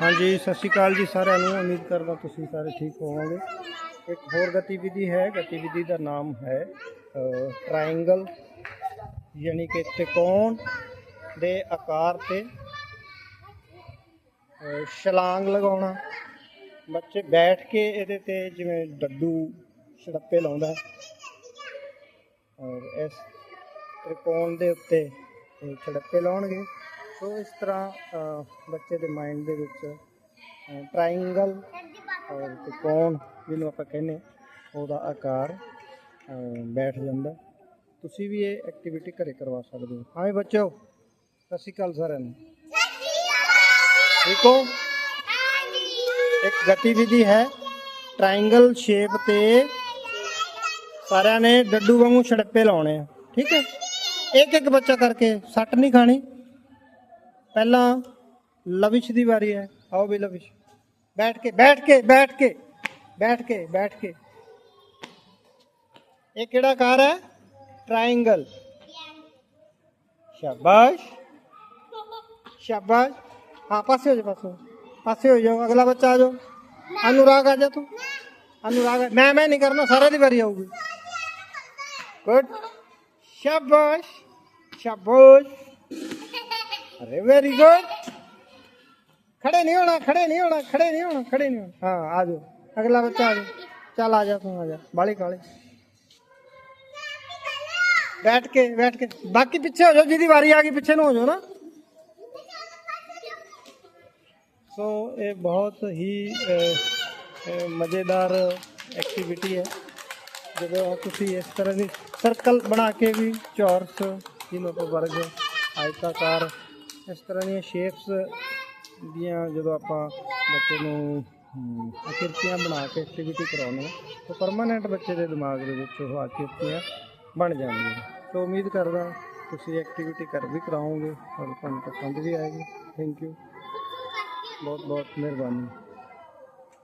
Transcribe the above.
ਹਾਂਜੀ, ਸਤਿ ਸ਼੍ਰੀ ਅਕਾਲ ਜੀ ਸਾਰਿਆਂ ਨੂੰ। ਉਮੀਦ ਕਰਦਾ ਤੁਸੀਂ ਸਾਰੇ ਠੀਕ ਹੋਵੋਗੇ। ਇੱਕ ਹੋਰ ਗਤੀਵਿਧੀ ਹੈ, ਗਤੀਵਿਧੀ ਦਾ ਨਾਮ ਹੈ ਟ੍ਰਾਇੰਗਲ ਯਾਨੀ ਕਿ ਤਿਕੋਣ ਦੇ ਆਕਾਰ ਤੇ ਛਲਾਂਗ ਲਗਾਉਣਾ। ਬੱਚੇ ਬੈਠ ਕੇ ਇਹਦੇ ਤੇ ਜਿਵੇਂ ਡੱਡੂ ਛੜੱਪੇ ਲਾਉਂਦਾ। ਔਰ ਇਸ ਤ੍ਰਿਕੋਣ ਦੇ ਉੱਤੇ ਇਹ ਛੜੱਪੇ ਲਾਉਣਗੇ। ਸੋ ਇਸ ਤਰ੍ਹਾਂ ਅ, ਬੱਚੇ ਦੇ ਮਾਈਂਡ ਦੇ ਵਿੱਚ ਟ੍ਰਾਇੰਗਲ ਔਰ ਤ੍ਰਿਕੋਣ ਜਿਹਨੂੰ ਆਪਾਂ ਕਹਿੰਦੇ ਉਹਦਾ ਆਕਾਰ ਅ, ਬੈਠ ਜਾਂਦਾ। ਤੁਸੀਂ ਵੀ ਇਹ ਐਕਟੀਵਿਟੀ ਘਰੇ ਕਰਵਾ ਸਕਦੇ ਹੋ। ਹਾਂ ਵੀ ਬੱਚਿਓ ਸਤਿ ਸ਼੍ਰੀ ਅਕਾਲ ਸਾਰਿਆਂ ਨੂੰ। ਠੀਕ ਹੋ? ਇੱਕ ਗਤੀਵਿਧੀ ਹੈ ਟ੍ਰਾਇੰਗਲ ਸ਼ੇਪ ਤੇ ਸਾਰਿਆਂ ਨੇ ਡੱਡੂ ਵਾਂਗੂ ਛੜੱਪੇ ਲਾਉਣੇ ਆ। ਠੀਕ ਹੈ? ਇੱਕ ਇੱਕ ਬੱਚਾ ਕਰਕੇ ਸੱਟ ਨਹੀਂ ਖਾਣੀ। ਪਹਿਲਾਂ ਲਵਿਸ਼ ਦੀ ਵਾਰੀ ਹੈ। ਆਓ ਵੀ ਲਵਿਸ਼। ਬੈਠ ਕੇ ਬੈਠ ਕੇ ਬੈਠ ਕੇ ਬੈਠ ਕੇ ਬੈਠ ਕੇ। ਇਹ ਕਿਹੜਾ ਕਾਰ ਹੈ? ਟ੍ਰਾਇੰਗਲ ਸ਼ਾਬਾਸ਼। ਸ਼ਾਬਾਸ਼। ਹਾਂ, ਪਾਸੇ ਹੋ ਜਾ, ਪਾਸੇ ਪਾਸੇ ਹੋ ਜਾਓ। ਅਗਲਾ ਬੱਚਾ ਆ ਜਾਓ। ਅਨੁਰਾਗ ਆ ਜਾ ਤੂੰ। ਅਨੁਰਾਗ ਆ- ਮੈਂ ਮੈਂ ਨਹੀਂ ਕਰਨਾ, ਸਾਰਿਆਂ ਦੀ ਵਾਰੀ ਆਊਗੀ। ਗੁੱਡ ਸ਼ਾਬਾਸ਼। ਸ਼ਾਬਾਸ਼। ਅਰੇ ਵੈਰੀ ਗੁੱਡ ਖੜੇ ਨਹੀਂ ਹੋਣਾ ਖੜੇ ਨਹੀਂ ਹੋਣਾ ਖੜੇ ਨਹੀਂ ਹੋਣਾ ਖੜੇ ਨਹੀਂ ਹੋਣਾ। ਹਾਂ ਆ ਜਾਓ। ਅਗਲਾ ਬੱਚਾ ਆ ਜਾਓ। ਚੱਲ ਆ ਜਾ ਤੂੰ ਆ ਜਾ। ਬਾਲੀ ਕਾਲੇ। ਬੈਠ ਕੇ ਬੈਠ ਕੇ। ਬਾਕੀ ਪਿੱਛੇ ਹੋ ਜਾਓ ਜਿਹਦੀ ਵਾਰੀ ਆ ਗਈ ਪਿੱਛੇ ਨੂੰ ਹੋ ਜਾਓ ਨਾ। ਸੋ ਇਹ ਬਹੁਤ ਹੀ ਅਹ, ਅਹ, ਮਜ਼ੇਦਾਰ ਐਕਟੀਵਿਟੀ ਹੈ। ਜਦੋਂ ਤੁਸੀਂ ਇਸ ਤਰ੍ਹਾਂ ਦੀ ਸਰਕਲ ਬਣਾ ਕੇ ਵੀ ਚੌਰਸ ਜਿਹਨੂੰ ਆਪਾਂ ਵਰਗ ਆਇਤਾਕਾਰ ਇਸ ਤਰ੍ਹਾਂ ਦੀਆਂ ਸ਼ੇਪਸ ਦੀਆਂ ਜਦੋਂ ਆਪਾਂ ਬੱਚੇ ਨੂੰ ਹਮ, ਆਕ੍ਰਿਤੀਆਂ ਬਣਾ ਕੇ ਐਕਟੀਵਿਟੀ ਕਰਾਉਂਦੇ ਹਾਂ ਤਾਂ ਪਰਮਾਨੈਂਟ ਬੱਚੇ ਦੇ ਦਿਮਾਗ ਦੇ ਵਿੱਚ ਉਹ ਆਕ੍ਰਿਤੀਆਂ ਬਣ ਜਾਂਦੀਆਂ। ਸੋ ਉਮੀਦ ਕਰਦਾ ਤੁਸੀਂ ਐਕਟੀਵਿਟੀ ਕਰ ਵੀ ਕਰਾਓਗੇ ਔਰ ਤੁਹਾਨੂੰ ਪਸੰਦ ਵੀ ਆਏਗੀ। ਥੈਂਕ ਯੂ ਬਹੁਤ ਬਹੁਤ ਮਿਹਰਬਾਨੀ।